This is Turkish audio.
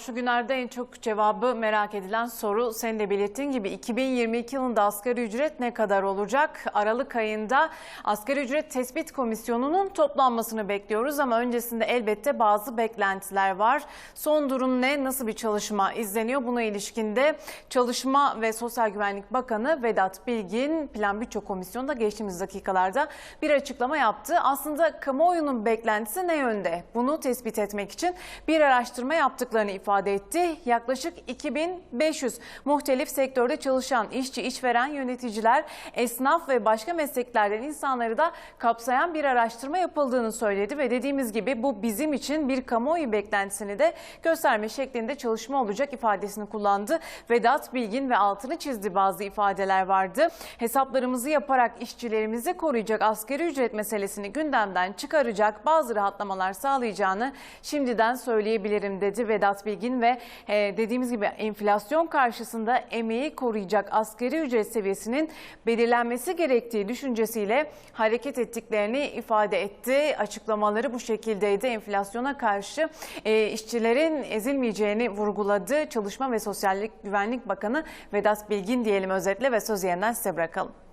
Şu günlerde en çok cevabı merak edilen soru senin de belirttiğin gibi 2022 yılında asgari ücret ne kadar olacak? Aralık ayında asgari ücret tespit komisyonunun toplanmasını bekliyoruz ama öncesinde elbette bazı beklentiler var. Son durum ne? Nasıl bir çalışma izleniyor? Buna ilişkinde Çalışma ve Sosyal Güvenlik Bakanı Vedat Bilgin Plan Bütçe Komisyonu'nda geçtiğimiz dakikalarda bir açıklama yaptı. Aslında kamuoyunun beklentisi ne yönde? Bunu tespit etmek için bir araştırma yaptıklarını ifade etti. Yaklaşık 2500 muhtelif sektörde çalışan işçi, işveren, yöneticiler, esnaf ve başka mesleklerden insanları da kapsayan bir araştırma yapıldığını söyledi ve dediğimiz gibi bu bizim için bir kamuoyu beklentisini de gösterme şeklinde çalışma olacak ifadesini kullandı. Vedat Bilgin ve altını çizdi bazı ifadeler vardı. Hesaplarımızı yaparak işçilerimizi koruyacak asgari ücret meselesini gündemden çıkaracak bazı rahatlamalar sağlayacağını şimdiden söyleyebilirim dedi Vedat Bilgin ve e, dediğimiz gibi enflasyon karşısında emeği koruyacak asgari ücret seviyesinin belirlenmesi gerektiği düşüncesiyle hareket ettiklerini ifade etti. Açıklamaları bu şekildeydi. Enflasyona karşı e, işçilerin ezilmeyeceğini vurguladı. Çalışma ve Sosyallik Güvenlik Bakanı Vedat Bilgin diyelim özetle ve söz yeniden size bırakalım.